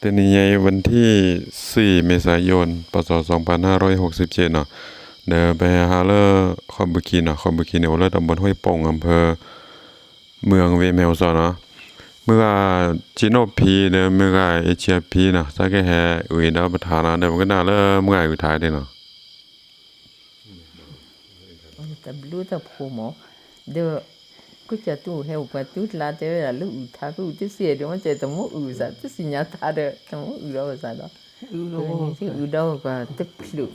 เป็นยังไงวันที่ 4 เมษายน ปศ 2567 เนาะเดินไปหาเลอร์คอมบุกินเนาะคอมบุกินเนี่ยว่าเลอตำบลห้วยป่งอำเภอ เมืองเวเมลซอเนาะเมื่อจิโนพีเดินเมื่อเอเชียพีเนาะสักแค่แฮอุยดาประธานะเดินมันก็น่าเลอเมื่ออุทัยเด้เนาะ ก็จะตู้เหฮาปะตู้ลาเตเวลาลุถ้ากูติสียดีวมันจะตะมุอูซะติสิญญาตาเดตะมุอูรอซะดออูราติอูเราว่าตึกลุ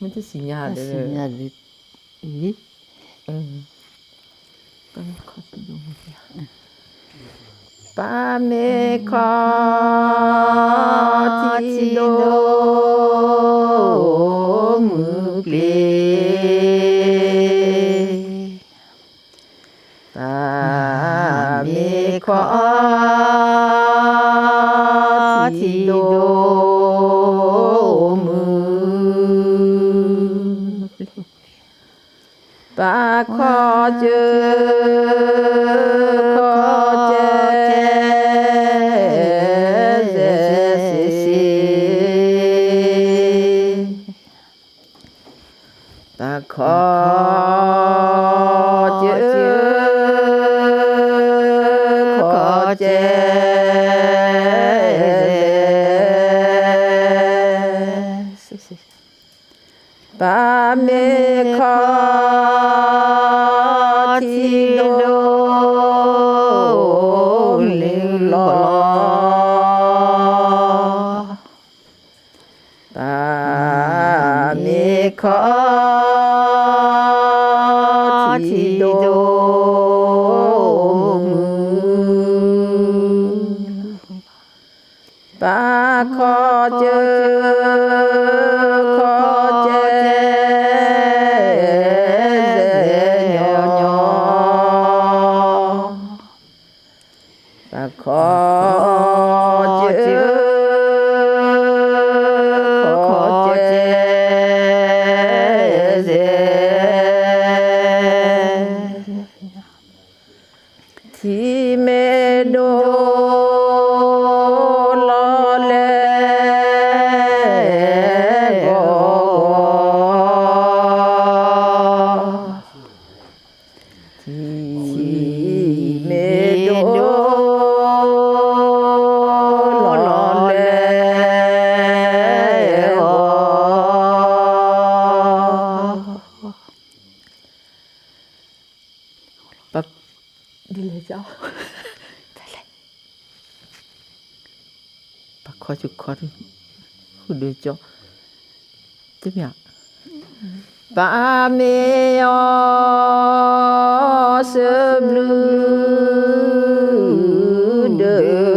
มันติสิญาเดสิญาเดอีเออก็ขอดูมือปาเมคอติโดมือเปล mi kho ti do mu ba kho chư kho chê dê si si ta kho chư thi đô ba 있죠. 뜨면 밤이 어슬 루드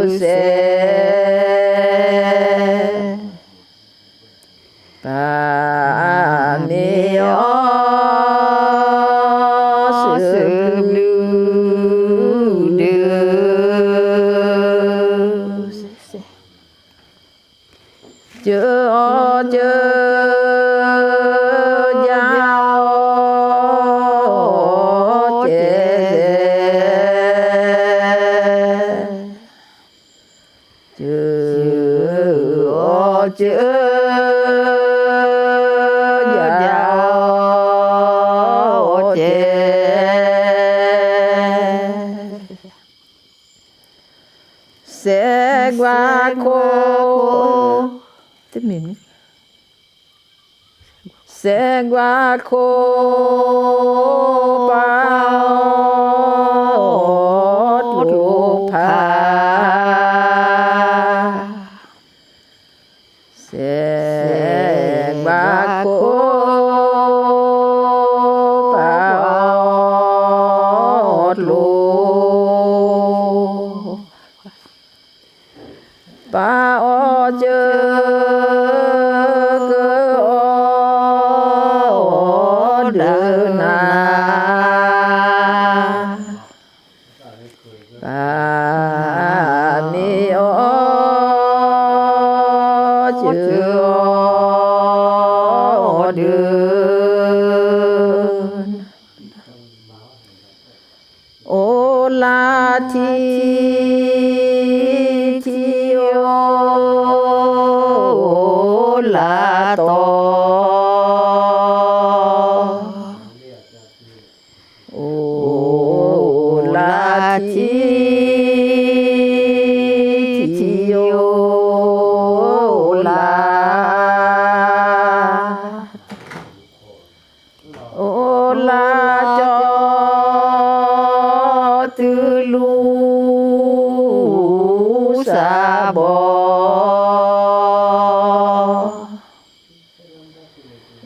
sẽ qua cô tiếp ਸੋਚ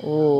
Oh.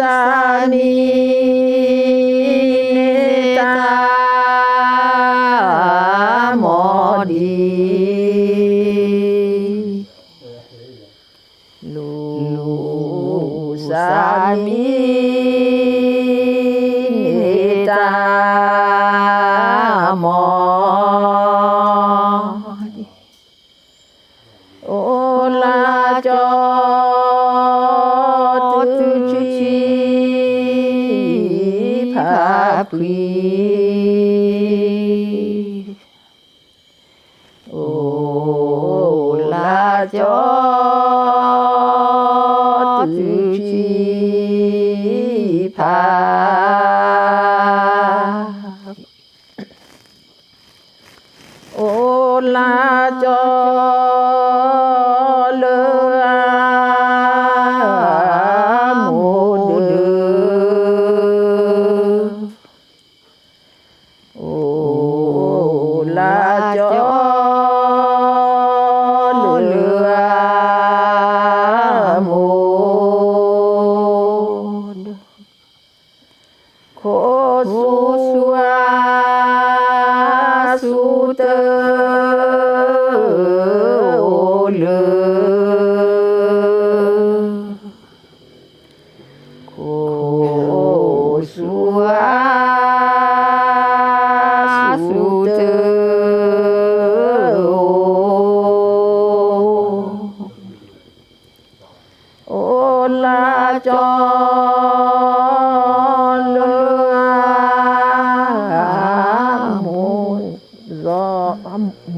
Sami. breathe. 올라져 두지 바 올라져 啊啊就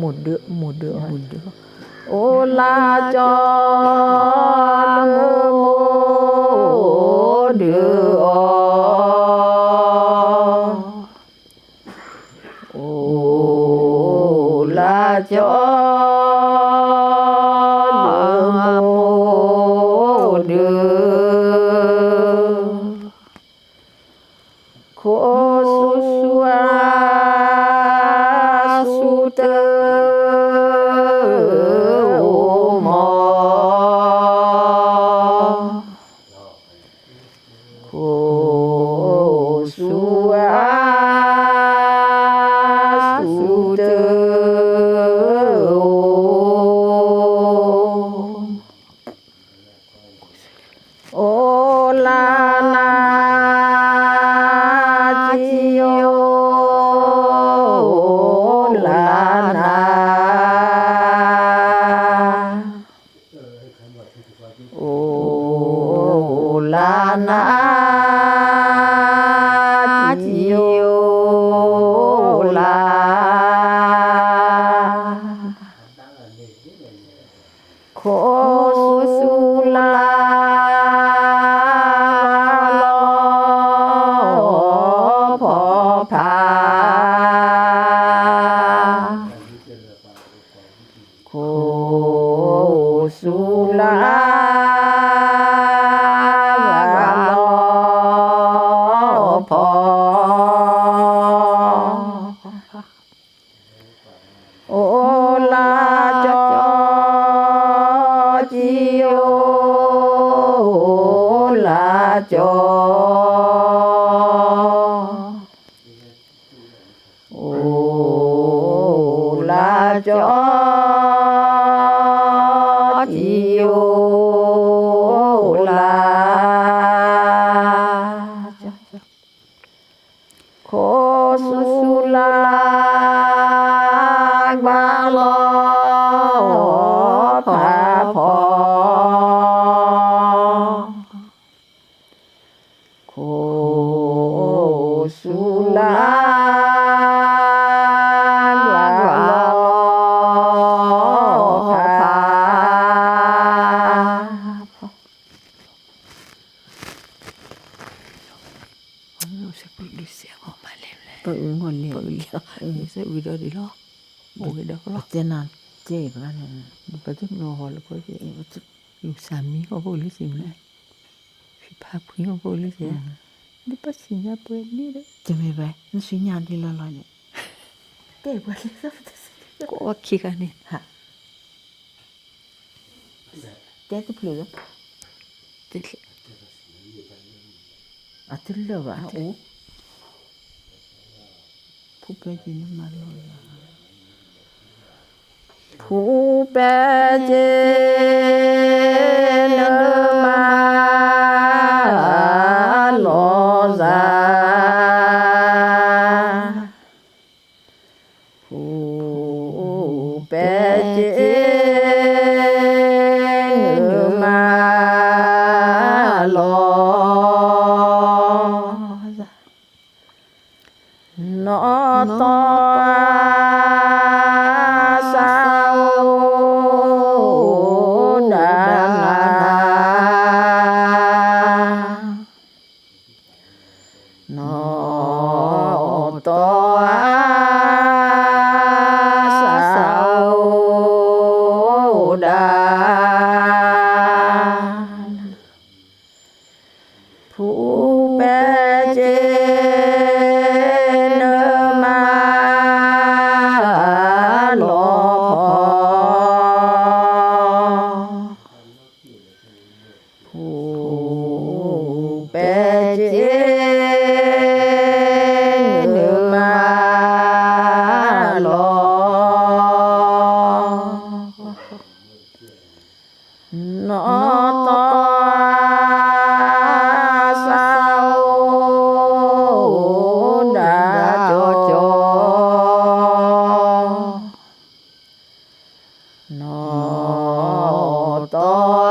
một đứa một đứa một đứa ô la cho Pengone. Iya. Saya video di lo. Oke dah lo. Tenan. Cek kan. Lepas tu nohol ko je. Yung sami ko ko ulit yung na. Si papi ko ko ulit ya. Di pa sinya po ni de. Tumi ba? Sinya di lo lo ni. Te ba li sa pa sa. Ko wakki ka ni. Ha. Te ko pluga. Te. Atullo ba? Atullo. 후배지는 말로야 후배지 Notoa. あと。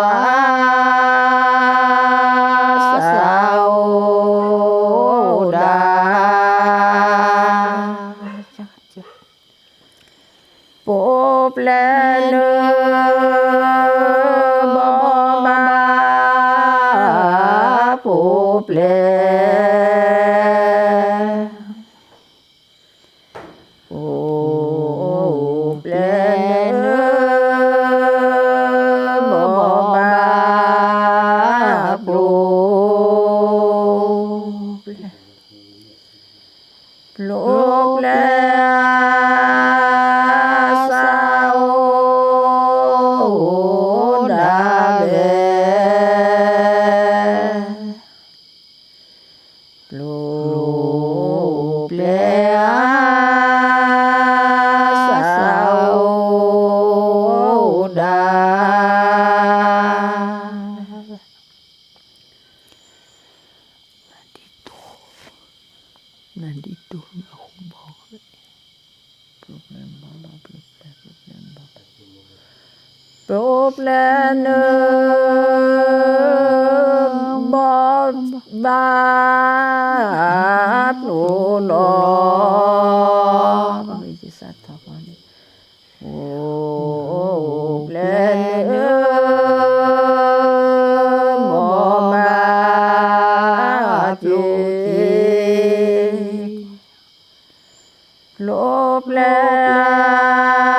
Nandito ang akong buhay. Problema na, problema, problema. Problema, ba, ba, ba, บ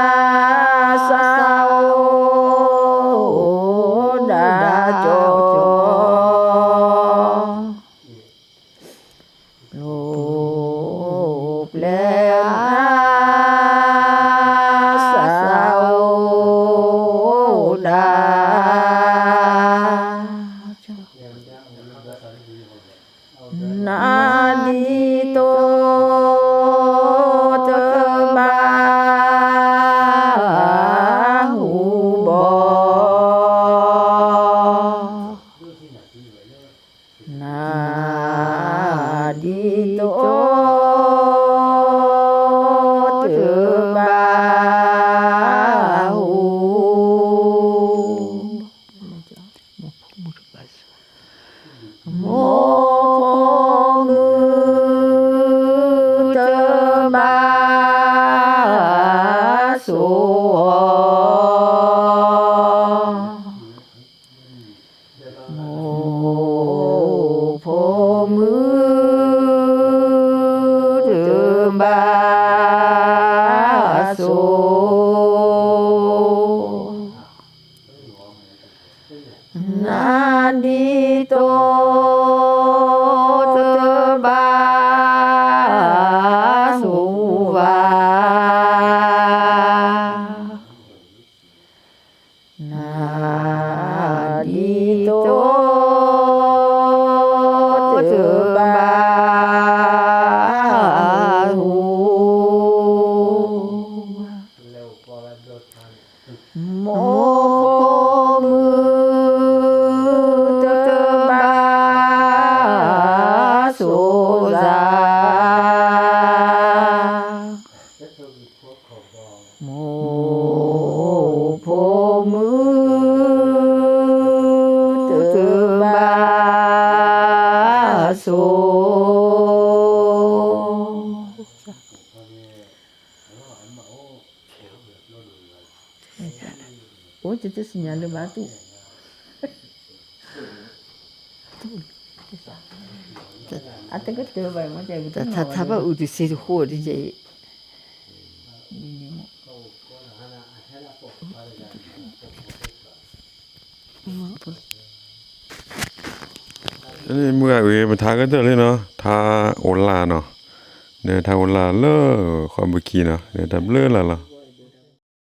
โม เ Oh, itu sinyal batu. Ate ke tu bai mo jai แต่ betul. ถ้าถ้าว่าอุติเสดโหดที่จะอันนี้เมื่อเวยมันทากันเด้อเลยเนาะทาโอลาเนาะ เนี่ยทาเวลาเลอความบุกีเนาะเนี่ยทำเลอละล่ะ